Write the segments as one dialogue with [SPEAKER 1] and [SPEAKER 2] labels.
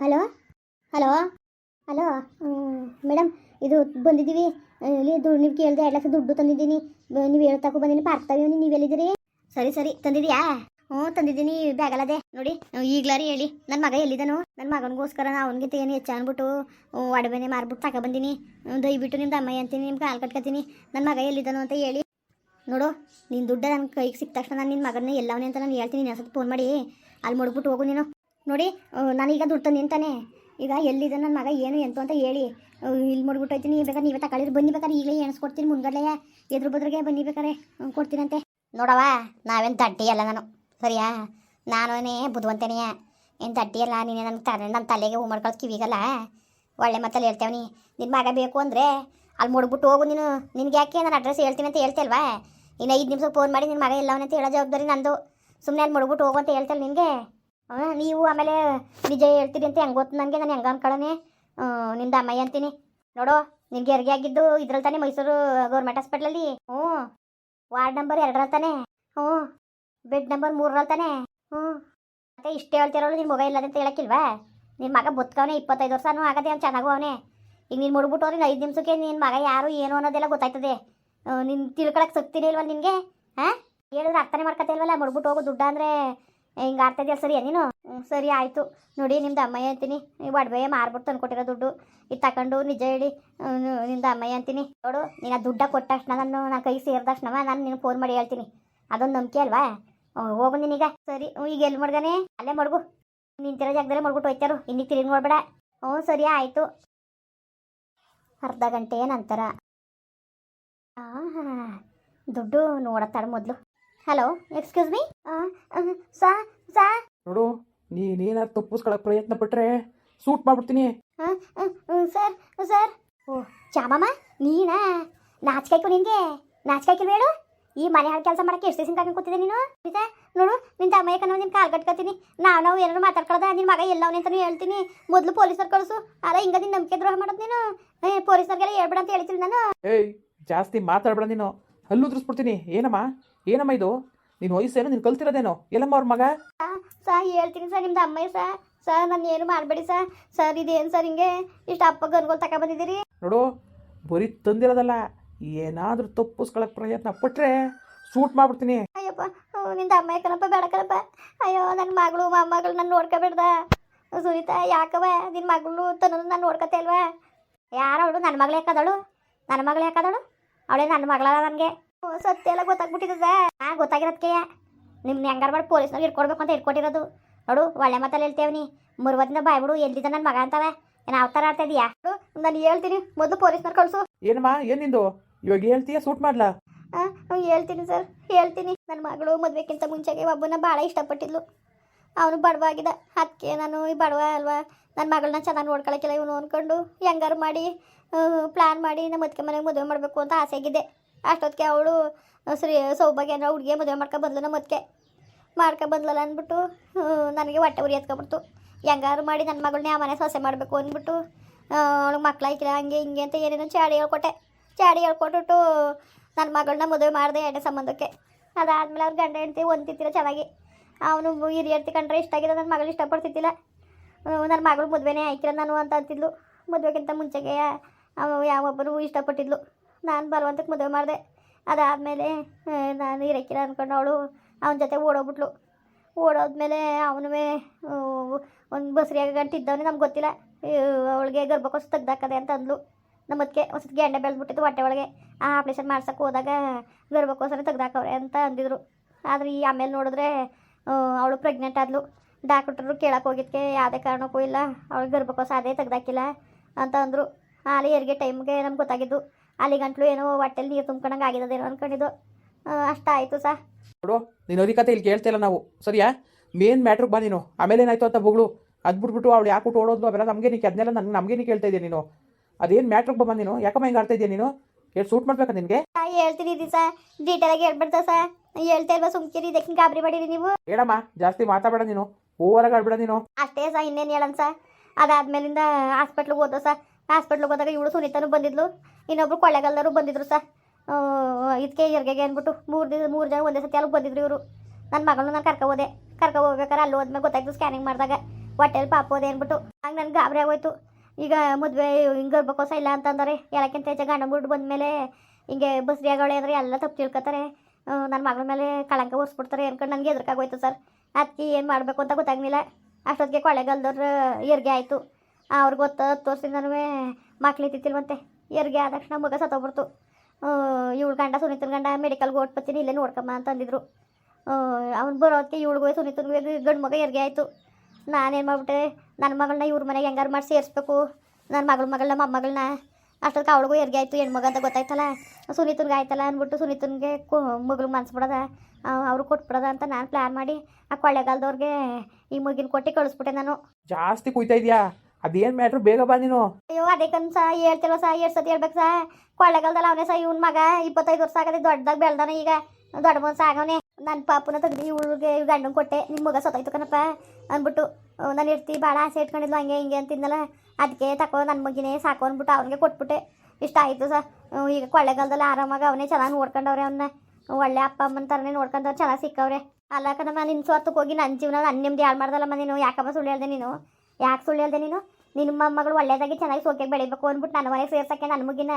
[SPEAKER 1] Hello? Hello? Hello? Madam, ಇದು ಬಂದಿದ್ದೀವಿ. ಇಲ್ಲಿ ದುಡ್ಡು ನೀವು ಕೇಳಿದೆ ಎರಡು ಲಕ್ಷ ದುಡ್ಡು ತಂದಿದ್ದೀನಿ. ನೀವು ಹೇಳ್ತಾಕು ಬಂದಿನಿ. ಬಂದೀನಿ ಪಾರ್ಕ್ ನೀವು ಎಲ್ಲಿದ್ದೀರಿ? ಸರಿ ಸರಿ. ತಂದಿದ್ಯಾ ಹ್ಞೂ, ತಂದಿದ್ದೀನಿ. ಬ್ಯಾಗಲ್ಲದೆ. ನೋಡಿ ಈಗಲಾರಿ ಹೇಳಿ. ನನ್ನ ಮಗ ಎಲ್ಲಿದ್ದಾನು? ನನ್ನ ಮಗನಿಗೋಸ್ಕರ ನಾ ಅವ್ನಿಗೆ ಏನು ಹೆಚ್ಚು ಅಂದ್ಬಿಟ್ಟು ಒಡವೆನೆ ಮಾರ್ಬಿಟ್ಟು ತಗೊಬಂದೀನಿ ದಯವಿಟ್ಟು ನಿಮ್ದು ಅಮ್ಮಯ್ಯ ಅಂತೀನಿ ನಿಮ್ಗೆ ಕಾಲು ಕಟ್ಕೊತೀನಿ ನನ್ನ ಮಗ ಎಲ್ಲಿದ್ದಾನು ಅಂತ ಹೇಳಿ. ನೋಡು ನಿನ್ನ ದುಡ್ಡು ನನ್ನ ಕೈಗೆ ಸಿಕ್ಕ ತಕ್ಷಣ ನಾನು ನಿನ್ನ ಮಗನ ಎಲ್ಲವನೇ ಅಂತ ನಾನು ಹೇಳ್ತೀನಿ. ನೀನು ಫೋನ್ ಮಾಡಿ. ಅಲ್ಲಿ ಮುಡ್ಬಿಟ್ಟು ಹೋಗು ನೀನು. ನೋಡಿ ನಾನೀಗ ದುಡ್ಡು ನಿಂತಾನೆ. ಈಗ ಎಲ್ಲಿದೆ ನನ್ನ ಮಗ, ಏನು ಎಂತು ಅಂತ ಹೇಳಿ. ಇಲ್ಲಿ ಮುಡ್ಬಿಟ್ಟು ಹೋಯ್ತೀನಿ ಬೇಕಾದ್ರೆ ನೀವೇ ತಗೊಳ್ಳಿರಿ. ಬನ್ನಿ ಬೇಕಾದ್ರೆ ಈಗಲೇ ಎಣಿಸ್ಕೊಡ್ತೀನಿ ಮುಂದ್ಗಡೆ ಎದುರು ಬದ್ರಿಗೆ ಬನ್ನಿ ಬೇಕಾರೆ ಕೊಡ್ತೀನಂತೆ. ನೋಡವ ನಾವೇನು ದಡ್ಡಿ ಅಲ್ಲ ನಾನು. ಸರಿಯಾ? ನಾನೇ ಬುದ್ಧಿವಂತನೆಯ ಏನು ದಡ್ಡಿ ಅಲ್ಲ, ನೀನೆ ನನ್ನ ತಲೆ ನನ್ನ ತಲೆಗೆ ಹೂ ಮಾಡ್ಕೊಳ್ ಒಳ್ಳೆ ಮತ್ತಲ್ಲಿ ಹೇಳ್ತೇವನಿ ನಿನ್ನ ಮಗ ಬೇಕು ಅಂದರೆ ಅಲ್ಲಿ ಮುಡ್ಬಿಟ್ಟು ಹೋಗು ನೀನು. ನಿನ್ಗೆ ಯಾಕೆ ನಾನು ಅಡ್ರೆಸ್ ಹೇಳ್ತೀನಿ ಅಂತ ಹೇಳ್ತೇಲ್ವಾ? ಇನ್ನು ಐದು ನಿಮಿಷಕ್ಕೆ ಫೋನ್ ಮಾಡಿ ನಿನ್ನ ಮಗ ಇಲ್ಲವನಂತ ಹೇಳೋ ಜವಾಬ್ದಾರಿ ನಂದು. ಸುಮ್ಮನೆ ಅಲ್ಲಿ ಮುಡ್ಬಿಟ್ಟು ಹೋಗು ಅಂತ ಹೇಳ್ತೇವೆ ನಿನಗೆ. ನೀವು ಆಮೇಲೆ ನಿಜ ಹೇಳ್ತೀರಿ ಅಂತ ಹೆಂಗೆ ಗೊತ್ತು ನನಗೆ ನಾನು ಹೆಂಗೆ ಅನ್ಕೊಳ್ಳೋನೆ ನಿಂದ ಅಮ್ಮಯ್ಯ ಅಂತೀನಿ. ನೋಡೋ, ನಿನ್ಗೆ ಹೆರಿಗೆ ಆಗಿದ್ದು ಇದ್ರಲ್ಲಿ ತಾನೇ ಮೈಸೂರು ಗೌರ್ಮೆಂಟ್ ಹಾಸ್ಪಿಟ್ಲಲ್ಲಿ ಹ್ಞೂ, ವಾರ್ಡ್ ನಂಬರ್ ಎರಡರಲ್ಲಿ ತಾನೆ ಹ್ಞೂ ಬೆಡ್ ನಂಬರ್ ಮೂರರಲ್ಲಿ ತಾನೆ ಹ್ಞೂ, ಮತ್ತೆ ಇಷ್ಟೇ ಹೇಳ್ತಿರೋಳು ನಿನ್ನ ಮೊಬೈಲ್ ಇಲ್ಲದಂತ ಹೇಳಕ್ಕಿಲ್ವಾ? ನಿನ್ನ ಮಗ ಬದುಕವನೆ, ಇಪ್ಪತ್ತೈದು ವರ್ಷನೂ ಆಗದೆ ಅವ್ನು ಚೆನ್ನಾಗೂ ಅವನೇ ಈಗ ನೀನು ಮುಡ್ಬಿಟ್ಟು ಹೋದ್ರೆ ಐದು ನಿಮಿಷಕ್ಕೆ ನಿನ್ನ ಮಗ ಯಾರು, ಏನು ಅನ್ನೋದೆಲ್ಲ ಗೊತ್ತಾಯ್ತದೆ. ನಿನ್ನ ತಿಳ್ಕೊಳಕ್ಕೆ ಸಕ್ತಿನೇ ಇಲ್ವಲ್ಲ ನಿನಗೆ? ಹಾಂ? ಹೇಳಿದ್ರೆ ಅರ್ಥನೇ ಮಾಡ್ಕೊತಾ ಇಲ್ವಲ್ಲ? ಮುಡ್ಬಿಟ್ಟು ಹೋಗೋ ದುಡ್ಡು ಅಂದರೆ ಹಿಂಗೆ ಆಡ್ತಿದ್ಯಾ? ಸರಿಯಾ ನೀನು? ಸರಿ, ಆಯಿತು. ನೋಡಿ, ನಿಮ್ದು ಅಮ್ಮಯ್ಯ ಅಂತೀನಿ. ನೀವು ಒಡವೆ ಮಾರ್ಬಿಟ್ಟು ತಂದ್ಕೊಟ್ಟಿರೋ ದುಡ್ಡು. ಇದು ತಗೊಂಡು ನಿಜ ಹೇಳಿ ನಿಮ್ದು ಅಮ್ಮಯ್ಯ ಅಂತೀನಿ. ನೋಡು ನೀನು ದುಡ್ಡ ಕೊಟ್ಟ ತಕ್ಷಣ ನಾನು ನನ್ನ ಕೈ ಸೇರಿದ ತಕ್ಷಣ ನಾನು ನಿನಗೆ ಫೋನ್ ಮಾಡಿ ಹೇಳ್ತೀನಿ. ಅದೊಂದು ನಂಬಿಕೆ ಅಲ್ವಾ? ಹೋಗು ನೀನೀಗ ಸರಿ ಈಗ ಎಲ್ಲಿ ಮಡ್ಗಾನೆ ಅಲ್ಲೇ ಮಡ್ಗು. ನಿಂತಿರೋ ಜಾಗದಲ್ಲೇ ಮಡ್ಬಿಟ್ಟು ಹೋಯ್ತಾರು. ಇನ್ನೀಗ ತಿರುಗಿ ನೋಡ್ಬೇಡ. ಹ್ಞೂ ಸರಿ, ಆಯಿತು. ಅರ್ಧ ಗಂಟೆ ನಂತರ. ದುಡ್ಡು ನೋಡತ್ತಾಳ ಮೊದಲು. ಹಲೋ ಎಕ್ಸ್ಕ್ಯೂಸ್ ಮೀ ಸಾ ಸಾ
[SPEAKER 2] ನೋಡು ನೀನೇನಾದ್ರು ತಪ್ಪಿಸ್ಕೊಳಕ್ ಪ್ರಯತ್ನ ಪಟ್ರೆ ಸೂಟ್ ಮಾಡ್ಬಿಡ್ತೀನಿ.
[SPEAKER 1] ಸರ್ ಸರ್ ಓ ಚಾಮಮ್ಮ ನೀನಾ? ನಾಚಿಕಾಯ್ಕು ನಿನಗೆ? ನಾಚಿಕಾಯ್ಕಿಲ್ ಬೇಡು ಈ ಮನೆ ಹಾಳು ಕೆಲಸ ಮಾಡಕ್ಕೆ ಎಷ್ಟು ದಿವಸ ಕಾಕೊಂಡು ಕೂತಿದ್ದೆ ನೀನು? ಆಯ್ತಾ ನೋಡು ನಿನ್ನ ತಮ್ಮಯ್ಯ ನಿನ್ ನಿನ್ನ ಕಾಲ್ ಕಟ್ಕೊತೀನಿ. ನಾವು ನಾವು ಏನಾರು ಮಾತಾಡ್ಕೊಳ್ಳೋದ ನಿನ್ ಮಗ ಎಲ್ಲವನೇ ಅಂತಾನು ಹೇಳ್ತೀನಿ. ಮೊದಲು ಪೊಲೀಸರು ಕಳಿಸು. ಅಲ್ಲ ಹಿಂಗ ನಿನ್ನ ನಂಬಿಕೆ ದ್ರೋಹ ಮಾಡೋದು ನೀನು? ಪೊಲೀಸರಿಗೆಲ್ಲ ಹೇಳ್ಬೇಡ ಅಂತ ಹೇಳ್ತೀನಿ ನಾನು.
[SPEAKER 2] ಏಯ್ ಜಾಸ್ತಿ ಮಾತಾಡ್ಬೇಡ ನೀನು. ಹಲ್ಲು ಉದ್ರಿಸ್ಬಿಡ್ತೀನಿ. ಏನಮ್ಮ? ಏನಮ್ಮ ಇದು? ನೀನು ವಯಸ್ಸೇನು ನೀನು ಕಲ್ತಿರೋದೇನೋ? ಎಲ್ಲಮ್ಮ ಅವ್ರ ಮಗ?
[SPEAKER 1] ಸಾ ಹೇಳ್ತೀನಿ ಸರ್ ನಿಮ್ದು ಅಮ್ಮಯ್ಯ ಸರ್. ಸರ್ ನಾನು ಏನು ಮಾಡಬೇಡಿ ಸರ್. ಸರ್ ಇದೇನು ಸರ್ ಹಿಂಗೆ? ಇಷ್ಟು ಅಪ್ಪ ಗನ್ಗಳು ತಗೊಬಂದಿದ್ದೀರಿ
[SPEAKER 2] ನೋಡು ಬರೀ ತಂದಿರೋದಲ್ಲ. ಏನಾದರೂ ತಪ್ಪಿಸ್ಕೊಳಕ್ ಪ್ರಯತ್ನ ಪಟ್ರೆ ಸೂಟ್ ಮಾಡ್ಬಿಡ್ತೀನಿ.
[SPEAKER 1] ಅಯ್ಯಪ್ಪ ನಿಂದ ಅಮ್ಮ ಕಣಪ್ಪ ಬೇಡ ಕಣಪ್ಪ. ಅಯ್ಯೋ ನನ್ನ ಮಗಳು ಮೊಮ್ಮಗಳು ನನ್ನ ನೋಡ್ಕೋಬೇಡ್ದ. ಸುನೀತಾ ಯಾಕವ ನಿನ್ನ ಮಗಳು ತನ್ನ ನಾನು ನೋಡ್ಕೊತೆ ಅಲ್ವಾ ಯಾರು ಅವಳು ನನ್ನ ಮಗಳು ಯಾಕದಳು? ನನ್ನ ಮಗಳು ಯಾಕದಳು? ಅವಳೇ ನನ್ನ ಮಗಳಲ್ಲ ನನಗೆ. ಸತ್ಯ ಎಲ್ಲ ಗೊತ್ತಾಗ್ಬಿಟ್ಟಿದ್ದದ ಆ ಗೊತ್ತಾಗಿರೋದಕ್ಕೆ ನಿಮ್ನ ಹೆಂಗಾರ ಮಾಡಿ ಪೊಲೀಸ್ನವ್ರು ಇಟ್ಕೊಡ್ಬೇಕು ಅಂತ ಇಟ್ಕೊಟ್ಟಿರೋದು ನೋಡು ಒಳ್ಳೆ ಮಾತಲ್ಲಿ ಹೇಳ್ತೇವನಿ ಮೂರ್ವತ್ತಿನ ಬಾಯ್ಬಿಡು ಎಲ್ಲಿದ್ದ ನನ್ನ ಮಗ ಅಂತವೆ. ಏನು ಯಾವ ಥರ ಆಡ್ತಾ ಇದೀಯಾ? ನಾನು ಹೇಳ್ತೀನಿ ಮೊದಲು ಪೊಲೀಸ್ನವ್ರು ಕಳಿಸು.
[SPEAKER 2] ಏನಮ್ಮ ಏನು ನಿಂದು? ಇವಾಗ ಹೇಳ್ತೀಯ ಸೂಟ್ ಮಾಡ್ಲಾ?
[SPEAKER 1] ಹಾಂ ಹೇಳ್ತೀನಿ ಸರ್ ಹೇಳ್ತೀನಿ. ನನ್ನ ಮಗಳು ಮದುವೆಕ್ಕಿಂತ ಮುಂಚೆಗೆ ಒಬ್ಬನ ಭಾಳ ಇಷ್ಟಪಟ್ಟಿದ್ಲು. ಅವನು ಬಡವ ಆಗಿದ ಅದಕ್ಕೆ ನಾನು ಈ ಬಡವ ಅಲ್ವಾ? ನನ್ನ ಮಗಳನ್ನ ಚೆನ್ನಾಗಿ ನೋಡ್ಕೊಳಕ್ಕಿಲ್ಲ ಇವನು ಅಂದ್ಕೊಂಡು ಹೆಂಗಾರು ಮಾಡಿ ಪ್ಲ್ಯಾನ್ ಮಾಡಿ ನಮ್ಮ ಅದಕ್ಕೆ ಮನೆಗೆ ಮದುವೆ ಮಾಡಬೇಕು ಅಂತ ಆಸೆ ಆಗಿದೆ ಅಷ್ಟೊತ್ತಿಗೆ ಅವಳು ಸರಿ ಸೌಭಾಗ್ಯನ ಹುಡುಗಿ ಮದುವೆ ಮಾಡ್ಕೊ ಬಂದ್ಲು ನಮ್ಮ ಮಾಡ್ಕೊ ಬಂದ್ಲಲ್ಲ ಅಂದ್ಬಿಟ್ಟು ನನಗೆ ಹೊಟ್ಟೆ ಉರಿ ಎತ್ಕೊಬಿಡ್ತು. ಹೆಂಗಾರು ಮಾಡಿ ನನ್ನ ಮಗಳನ್ನ ಆ ಮನೆ ಸೊಸೆ ಮಾಡಬೇಕು, ಅಂದ್ಬಿಟ್ಟು ಅವಳಿಗೆ ಮಕ್ಳಾಯ್ಕಿಲ್ಲ ಹಂಗೆ ಹಿಂಗೆ ಅಂತ ಏನೇನೋ ಚಾಡಿ ಹೇಳ್ಕೊಟ್ಟೆ. ಚಾಡಿ ಹೇಳ್ಕೊಟ್ಬಿಟ್ಟು ನನ್ನ ಮಗಳನ್ನ ಮದುವೆ ಮಾಡಿದೆ ಎರಡನೇ ಸಂಬಂಧಕ್ಕೆ. ಅದಾದ್ಮೇಲೆ ಅವ್ರ ಗಂಡ ಹೆಂಡ್ತಿ ಒಂದ್ತಿತ್ತಿಲ್ಲ ಚೆನ್ನಾಗಿ. ಅವನು ಹಿರಿಯರ್ತಿ ಕಂಡ್ರೆ ಇಷ್ಟ ಆಗಿಲ್ಲ ನನ್ನ ಮಗಳು ಇಷ್ಟಪಡ್ತಿದ್ದಿಲ್ಲ. ನನ್ನ ಮಗಳು ಮದುವೆನೇ ಆಯ್ಕಿಲ್ಲ ನಾನು ಅಂತ ಅಂತಿದ್ಲು. ಮದುವೆಗಿಂತ ಮುಂಚೆಗೆ ಅವ ಯಾವೊಬ್ಬರು ಇಷ್ಟಪಟ್ಟಿದ್ಲು. ನಾನು ಬಲವಂತಕ್ಕೆ ಮದುವೆ ಮಾಡಿದೆ. ಅದಾದಮೇಲೆ ನಾನು ಇರಕ್ಕಿಲ್ಲ ಅಂದ್ಕೊಂಡು ಅವಳು ಅವನ ಜೊತೆ ಓಡೋಗ್ಬಿಟ್ಲು. ಓಡೋದ್ಮೇಲೆ ಅವನು ಒಂದು ಬಸ್ರಿಯಾಗ ಗಂಟು ಇದ್ದವನೇ ನಮ್ಗೆ ಗೊತ್ತಿಲ್ಲ. ಅವಳಿಗೆ ಗರ್ಭಕೋಶ ತೆಗ್ದಾಕದೆ ಅಂತ ಅಂದ್ಲು. ನಮ್ಮ ಅದಕ್ಕೆ ಒಂದ್ಸತಿ ಗೆಂಡೆ ಬೆಳೆದ್ಬಿಟ್ಟಿತ್ತು ಹೊಟ್ಟೆ ಒಳಗೆ. ಆ ಆಪ್ರೇಷನ್ ಮಾಡ್ಸಕ್ಕೆ ಹೋದಾಗ ಗರ್ಭಕೋಶನ ತೆಗ್ದಾಕವ್ರೆ ಅಂತ ಅಂದಿದ್ರು. ಆದರೆ ಈ ಆಮೇಲೆ ನೋಡಿದ್ರೆ ಅವಳು ಪ್ರೆಗ್ನೆಂಟ್ ಆದ್ಲು. ಡಾಕ್ಟ್ರು ಕೇಳಕ್ಕೆ ಹೋಗಿದ್ದಕ್ಕೆ ಯಾವುದೇ ಕಾರಣಕ್ಕೂ ಇಲ್ಲ. ಅವಳು ಗರ್ಭಕೋಶ ಅದೇ ತೆಗ್ದಾಕಿಲ್ಲ ಅಂತ ಅಂದರು. ಆಲೆ ಹೆರಿಗೆ ಟೈಮ್ಗೆ ನಮ್ಗೆ ಗೊತ್ತಾಗಿದ್ದು. ಅಲ್ಲಿ ಗಂಟ್ಲು ಏನೋ ಹೊಟ್ಟೆಲಿ ನೀರು ತುಂಬ್ಕೊಂಡಂಗೆ ಆಗಿರೋದೇನೋ ಅಂದ್ಕೊಂಡಿದ್ದು ಅಷ್ಟಾಯಿತು ಸಾ.
[SPEAKER 2] ನೋಡು ನೀನು ಅಧಿಕತೆ ಇಲ್ಲಿ ಕೇಳ್ತಿಲ್ಲ ನಾವು. ಸರಿಯಾ? ಮೇನ್ ಮ್ಯಾಟ್ರಿಗೆ ಬಾ ನೀನು. ಆಮೇಲೆ ಏನಾಯ್ತು ಅಂತ ಬೊಗಳು. ಅದು ಬಿಟ್ಬಿಟ್ಟು ಅವಳು ಯಾಕೆ ಓಡೋದು ಅವೆಲ್ಲ ನಮಗೆ ನೀ ಅದನ್ನೆಲ್ಲ ನನ್ಗೆ ನಮಗೆ ನೀ ಕೇಳ್ತಾ ಇದೆಯಾ ನೀನು. ಅದೇನು ಮ್ಯಾಟ್ರಿಗೆ ಬಾ ನೀನು. ಯಾಕಮ್ಮ ಹಿಂಗೆ ಆಡ್ತಾ ಇದೆಯಾ ನೀನು? ಹೇಳಿ ಸೂಟ್ ಮಾಡ್ಬೇಕಾ ನಿನಗೆ?
[SPEAKER 1] ಹೇಳ್ತೀನಿ ಸರ್ ಸಾ. ಡೀಟೇಲಾಗಿ ಹೇಳ್ಬಿಡ್ತಾ ಸಾ. ಹೇಳ್ತಾ ಇಲ್ವಾ ಸುಮ್ಕಿರಿ ಇದಕ್ಕೆ ಗಾಬರಿ ಮಾಡಿರಿ ನೀವು.
[SPEAKER 2] ಹೇಳಮ್ಮ ಜಾಸ್ತಿ ಮಾತಾಡಬೇಡ ನೀನು. ಓವರಾಗಿ ಆಡ್ಬೇಡ ನೀನು.
[SPEAKER 1] ಅಷ್ಟೇ ಸಾ ಇನ್ನೇನು ಹೇಳನ್ ಸಾ. ಅದಾದ್ಮೇಲಿಂದ ಹಾಸ್ಪಿಟ್ಲಿಗೆ ಹೋದ ಸಾ. ಹಾಸ್ಪಿಟ್ಲಿಗೆ ಹೋದಾಗ ಇವಳು ಸುನೀತನು ಬಂದಿದ್ಲು. ಇನ್ನೊಬ್ರು ಕೊಳ್ಳೆಗಾಲರು ಬಂದಿದ್ರು ಸರ್. ಇದಕ್ಕೆ ಇರ್ಗೆಗೆ ಅಂದ್ಬಿಟ್ಟು ಮೂರು ದಿನ, ಮೂರು ಜನ ಒಂದೇ ಸತಿ ಅಲ್ಲಿ ಬಂದಿದ್ರು ಇವರು. ನನ್ನ ಮಗಳನ್ನ ನಾನು ಕರ್ಕೊ ಹೋದೆ. ಕರ್ಕೊ ಹೋಗ್ಬೇಕಾದ್ರೆ ಅಲ್ಲಿ ಹೋದ್ಮೇಲೆ ಗೊತ್ತಾಯ್ತು ಸ್ಕ್ಯಾನಿಂಗ್ ಮಾಡಿದಾಗ. ಹೊಟ್ಟೆಲಿ ಪಾಪೋದೆ ಅಂದ್ಬಿಟ್ಟು. ಹಂಗೆ ನನ್ಗೆ ಗಾಬರಿ ಆಗೋಯ್ತು. ಈಗ ಮದುವೆ ಹಿಂಗೆ ಇರ್ಬೇಕೋಸ ಇಲ್ಲ ಅಂತಂದರೆ ಎಲ್ಲಕ್ಕಿಂತ ಹೆಚ್ಚಾಗಿ ಗಂಡ ಬಿಟ್ಟು ಬಂದಮೇಲೆ ಹಿಂಗೆ ಬಸ್ರಿ ಆಗೋಳೆ ಅಂದರೆ ಎಲ್ಲ ತಪ್ಪು ತಿಳ್ಕೊತಾರೆ. ನನ್ನ ಮಗಳ ಮೇಲೆ ಕಳಂಕ ಒರೆಸ್ಬಿಡ್ತಾರೆ ಅನ್ಕೊಂಡು ನನಗೆ ಎದುರ್ಕಾಗೋಯ್ತು ಸರ್. ಅದಕ್ಕೆ ಏನು ಮಾಡಬೇಕು ಅಂತ ಗೊತ್ತಾಗ್ಲಿಲ್ಲ. ಅಷ್ಟೊತ್ತಿಗೆ ಕೊಳ್ಳೆಗಾಲದವ್ರ ಹೆರಿಗೆ ಆಯಿತು. ಅವ್ರಿಗೆ ಗೊತ್ತ, ತೋರಿಸಿದ ನನಗೆ ಮಕ್ಳು ಮತ್ತೆ. ಹೆರಿಗೆ ಆದ ತಕ್ಷಣ ಮಗ ಸತ್ತೋಗ್ಬಿಡ್ತು. ಇವಳು ಗಂಡ ಸುನೀತನ ಗಂಡ ಮೆಡಿಕಲ್ಗೆ ಓಡ್ಬತ್ತೀನಿ ಇಲ್ಲೇ ನೋಡ್ಕಮ್ಮ ಅಂತ ಅಂದಿದ್ರು. ಅವ್ನು ಬರೋದಕ್ಕೆ ಇವಳಿಗೂ ಸುನೀತನ ಗಂಡು ಮಗ ಎರಿಗೆ ಆಯಿತು. ನಾನೇನು ಮಾಡ್ಬಿಟ್ಟೆ ನನ್ನ ಮಗಳನ್ನ ಇವ್ರ ಮನೆಗೆ ಹೆಂಗಾರು ಮಾಡಿ ಸೇರಿಸ್ಬೇಕು ನನ್ನ ಮಗಳ ಮಗಳನ್ನ ಮೊಮ್ಮಗಳನ್ನ ಅಷ್ಟೊತ್ತಿಗೆ ಅವಳಿಗೂ ಎರಿಗೆ ಆಯಿತು. ಹೆಣ್ಮಗ ಅಂತ ಗೊತ್ತಾಯ್ತಲ್ಲ. ಸುನೀತನ್ಗೆ ಆಯ್ತಲ್ಲ ಅಂದ್ಬಿಟ್ಟು ಸುನೀತನ್ಗೆ ಮಗಳು ಮನ್ಸ್ಬಿಡೋದ ಅವರು ಕೊಟ್ಬಿಡೋದ ಅಂತ ನಾನು ಪ್ಲ್ಯಾನ್ ಮಾಡಿ ಆ ಕೊಳ್ಳೆಗಾಲದವ್ರಿಗೆ ಈ ಮಗಿನ ಕೊಟ್ಟು ಕಳಿಸ್ಬಿಟ್ಟೆ ನಾನು.
[SPEAKER 2] ಜಾಸ್ತಿ ಕುಯ್ತಾ ಇದೆಯಾ? ಅದೇನು ಮ್ಯಾಟ್ರ್ ಬೇಗ ಬಾ ನೀನು.
[SPEAKER 1] ಅಯ್ಯೋ, ಅದಕ್ಕನ್ ಸಹ ಹೇಳ್ತಿಲ್ಲ ಸಹ ಎರಡು ಸತಿ ಹೇಳ್ಬೇಕು ಸಹ ಕೊಳ್ಳೆಗಾಲದಲ್ಲಿ ಅವನೇ ಸಹ ಇವನ್ ಮಗ. ಇಪ್ಪತ್ತೈದು ವರ್ಷ ಆಗದೆ ದೊಡ್ಡದಾಗ ಬೆಳ್ದಾನ ಈಗ. ದೊಡ್ಡ ಮನ್ಸ ಆಗವನೇ. ನನ್ನ ಪಾಪನ ತೆಗ್ದು ಇವಳಿಗೆ ಗಂಡನ ಕೊಟ್ಟೆ. ನಿಮ್ಮ ಮಗ ಸತ್ತಾಯ್ತು ಕಣಪ್ಪ ಅಂದ್ಬಿಟ್ಟು ನಾನು ಇರ್ತಿ ಭಾಳ ಆಸೆ ಇಟ್ಕೊಂಡಿದ್ಲು, ಹಂಗೆ ಹಿಂಗೆ ಅಂತಿದ್ನಲ್ಲ. ಅದಕ್ಕೆ ತಕೋ ನನ್ನ ಮಗಿನೇ ಸಾಕು ಅಂದ್ಬಿಟ್ಟು ಅವ್ನಿಗೆ ಕೊಟ್ಬಿಟ್ಟೆ. ಇಷ್ಟ ಆಯಿತು ಸಹ ಈಗ ಕೊಳ್ಳೆಗಾಲದಲ್ಲಿ ಆರಾಮಾಗಿ ಅವನೇ ಚೆನ್ನಾಗಿ ನೋಡ್ಕೊಂಡವ್ರೆ ಅವನ್ನ ಒಳ್ಳೆ ಅಪ್ಪ ಅಮ್ಮನ ಥರನೇ ನೋಡ್ಕೊಂಡವ್ರು, ಚೆನ್ನಾಗಿ ಸಿಕ್ಕವ್ರೆ. ಅಲ್ಲ ಕಣಮ್ಮ ನಿನ್ನ ಸ್ವಾರ್ಥಕ್ಕೆ ಹೋಗಿ ನನ್ನ ಜೀವನ ನನ್ನ ನಿಮ್ದು ಯಾಳು ಮಾಡ್ದಲ್ಲಮ್ಮ ನೀನು. ಯಾಕಮ್ಮ ಸುಳ್ಳು ಹೇಳ್ದೆ ನೀನು? ಯಾಕೆ ಸುಳ್ಳು ಹೇಳ್ದೆ ನೀನು? ನಿನ್ನ ಮಗಳು ಒಳ್ಳೇದಾಗಿ ಚೆನ್ನಾಗಿ ಸೋಕೆ ಬೆಳಿಬೇಕು ಅಂದ್ಬಿಟ್ಟು ನನ್ನ ಮನೆಗೆ ಸೇರ್ಸಕ್ಕೆ ನನ್ನ ಮುಗಿನ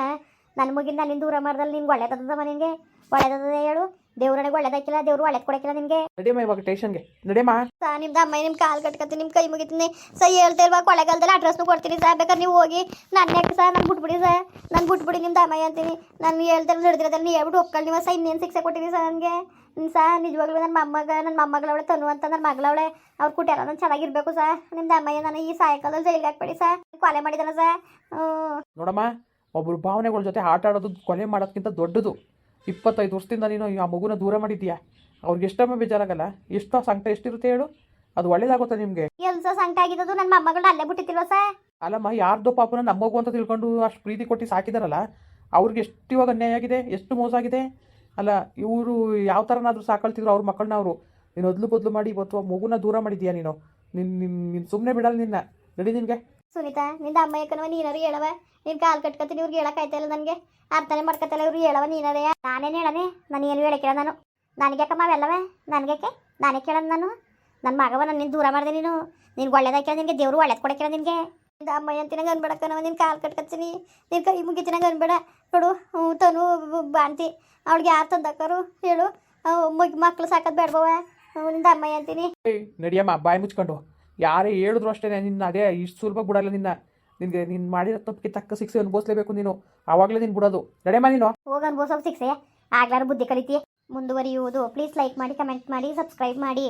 [SPEAKER 1] ನನ್ನ ಮುಗಿನ ನಿನ್ನ ದೂರ ಮಾಡ್ದಲ್ಲಿ ನಿನ್ಗೆ ಒಳ್ಳೇದದ ನಿನಗೆ ಒಳ್ಳೇದದ ಹೇಳು. ದೇವ್ರನಿಗೆ ಒಳ್ಳೇದಾಕಿಲ್ಲ ದೇವ್ರು ಒಳ್ಳೇದು ಕೊಡಕಿಲ್ಲ ನಿನಗೆ.
[SPEAKER 2] ನಡಿಯಮ್ಮ ಇವಾಗ ಟೇಷನ್ಗೆ ನಡಿಯಮ್ಮ.
[SPEAKER 1] ಸಾ ನಿಮ್ದು ಅಮ್ಮ ನಿಮ್ಮ ಕಾಲು ಕಟ್ಕೊತೀನಿ ನಿಮ್ಮ ಕೈ ಮುಗಿತೀನಿ. ಸೈ ಹೇಳ್ತಾ ಇಲ್ವಾ ಕೊಳೆಗಾಲದಲ್ಲಿ ಅಡ್ರೆಸ್ನು ಕೊಡ್ತೀನಿ ಸರ್ ಬೇಕಾದ್ರೆ ನೀವು ಹೋಗಿ ನನ್ನ ಯಾಕೆ ಸರ್ ನಾನು ಬಿಟ್ಬಿಡಿ ಸರ್ ನಾನು ಬಿಟ್ಬಿಡಿ ನಿಮ್ದು ಅಮ್ಮಯ್ಯ ಅಂತೀನಿ. ನಾನು ಹೇಳ್ತಾರೆ ನಡೆದಿರೋದಲ್ಲಿ ನೀವು ಹೇಳ್ಬಿಟ್ಟು ಒಪ್ಕೊಳ್ಳಿ ನೀವು ಸರ್ ಇನ್ನೇನು ಶಿಕ್ಷೆ ಕೊಟ್ಟಿದ್ದೀನಿ ಸರ್ ನನಗೆ? ಸರ್ ನಿಜವಾಗ್ಲೂ ನನ್ನ ಮೊಮ್ಮಗ ನನ್ನ ಮೊಮ್ಮಗಳವಳೆ ತನು ಅಂತ ನನ್ನ ಮಗಳವಳೆ ಅವ್ರು ಕುಟೆಲ್ಲ ನಾನು ಚೆನ್ನಾಗಿರ್ಬೇಕು ಸರ್ ನಿಮ್ದು ಅಮ್ಮಯ್ಯ ನಾನು ಈ ಸಾಯಂಕಾಲದಲ್ಲಿ ಜೈಲಿಗೆ ಹಾಕ್ಬೇಡಿ ಸರ್ ಕೊಲೆ ಮಾಡಿದಾನ ಸರ್
[SPEAKER 2] ನೋಡಮ್ಮ ಒಬ್ಬರು ಭಾವನೆಗಳ ಜೊತೆ ಆಟ ಆಡೋದು ಕೊಲೆ ಮಾಡೋದಕ್ಕಿಂತ ದೊಡ್ಡದು. ಇಪ್ಪತ್ತೈದು ವರ್ಷದಿಂದ ನೀನು ಆ ಮಗುನ ದೂರ ಮಾಡಿದ್ಯಾ ಅವ್ರಿಗೆ ಎಷ್ಟಮ್ಮ ಬೇಜಾರಾಗಲ್ಲ? ಎಷ್ಟೋ ಸಂಕಟ ಎಷ್ಟಿರುತ್ತೆ ಹೇಳು? ಅದು ಒಳ್ಳೇದಾಗುತ್ತೆ ನಿಮಗೆ?
[SPEAKER 1] ಎಲ್ಲ ಸರ್ ಸಂಕಟ ಆಗಿದ್ದು ನನ್ನ ಮೊಮ್ಮಗಳನ್ನ ಅಲ್ಲೇ ಬಿಟ್ಟಿತ್ತಿಲ್ವ ಸರ್
[SPEAKER 2] ಅಲ್ಲಮ್ಮ ಯಾರ್ದೋ ಪಾಪನ ನಮ್ಮ ಮಗು ಅಂತ ತಿಳ್ಕೊಂಡು ಅಷ್ಟು ಪ್ರೀತಿ ಕೊಟ್ಟು ಸಾಕಿದಾರಲ್ಲ ಅವ್ರಿಗೆ ಎಷ್ಟು ಇವಾಗ ಅನ್ಯಾಯ ಆಗಿದೆ? ಎಷ್ಟು ಮೋಸ ಆಗಿದೆ? ಅಲ್ಲ, ಇವರು ಯಾವ ಥರನಾದರೂ ಸಾಕಳ್ತಿದ್ರು ಅವ್ರ ಮಕ್ಕಳನ್ನ ಅವರು ನೀನು ಒದ್ಲು ಬದಲು ಮಾಡಿ ಇವತ್ತು ಮಗುನ ದೂರ ಮಾಡಿದ್ಯಾ ನೀನು? ನಿನ್ನ ನಿನ್ನ ನೀನು ಸುಮ್ಮನೆ ಬಿಡಲ್ಲ ನಿನ್ನ. ನಡಿ ನಿನಗೆ.
[SPEAKER 1] ಸುನೀತಾ, ನಿಂದ ಅಮ್ಮ ಯಾಕನವ ನೀನಾರು ಹೇಳವ ನೀನು ಕಾಲು ಕಟ್ಕೊತೀನಿ, ಇವ್ರಿಗೆ ಹೇಳಕ್ಕಾಯ್ತಾ ಇಲ್ಲ ನನಗೆ? ಅರ್ಥನೇ ಮಾಡ್ಕೊತಲ್ಲ ಇವ್ರು ಹೇಳವ ನೀನರೇ ನಾನೇನು ಹೇಳನೆ? ನಾನು ಏನು ಹೇಳಕ್ಕಿಲ್ಲ ನಾನು. ನನಗೆ ಯಾಕಮ್ಮ ಅವೆಲ್ಲವೇ? ನನಗೇಕೆ ನಾನೇ ಕೇಳೋದು ನಾನು? ನನ್ನ ಮಗವ ನಾನು ನಿನ್ನ ದೂರ ಮಾಡಿದೆ ನೀನು. ನಿನ್ಗೆ ಒಳ್ಳೇದಾಕಿಲ್ಲ ನಿನಗೆ, ದೇವರು ಒಳ್ಳೇದು ಕೊಡಕ್ಕಿಲ್ಲ ನಿನಗೆ. ನಿಂದ ಅಮ್ಮ ಅನ್ಬೇಡ ಕಣವ ನಿನ್ನ ಕಾಲು ಕಟ್ಕೊತೀನಿ ನಿನ್ನ ಕೈ ಮುಗಿತಿನಾಗ ಅನ್ಬೇಡ. ನೋಡು ಹ್ಞೂ ತನು ಬಾಣ್ತಿ. ಅವಳಿಗೆ ಯಾರು ತಂದಕ್ಕರು? ಹೇಳು. ಮುಗಿ ಮಕ್ಳು ಸಾಕೋದು ಬೇಡಬವ ನಿಂದ ಅಮ್ಮಯ್ಯ ಅಂತೀನಿ?
[SPEAKER 2] ನಡಿಯಮ್ಮ ಬಾಯಿ ಮುಚ್ಕೊಂಡು. ಯಾರೇ ಹೇಳಿದ್ರು ಅಷ್ಟೇ ನಿನ್ನ ಅದೇ ಇಷ್ಟು ಸುಲಭ ಬಿಡಲ್ಲ ನಿನ್ನ. ನಿನ್ಗೆ ನೀನು ಮಾಡಿರೋ ತಪ್ಪಿಗೆ ತಕ್ಕ ಶಿಕ್ಷೆ ಅನುಭವಿಸ್ಲೇಬೇಕು ನೀನು. ಆವಾಗಲೇ ನೀನು ಬಿಡೋದು. ನಡಿಯಮ್ಮ ನೀನು?
[SPEAKER 1] ಹೋಗಿ ಅನುಭವಿಸೋ ಶಿಕ್ಷೆ. ಆಗ್ಲಾರ ಬುದ್ಧಿ ಕಲಿತಿ. ಮುಂದುವರಿಯುವುದು. ಪ್ಲೀಸ್ ಲೈಕ್ ಮಾಡಿ ಕಮೆಂಟ್ ಮಾಡಿ ಸಬ್ಸ್ಕ್ರೈಬ್ ಮಾಡಿ.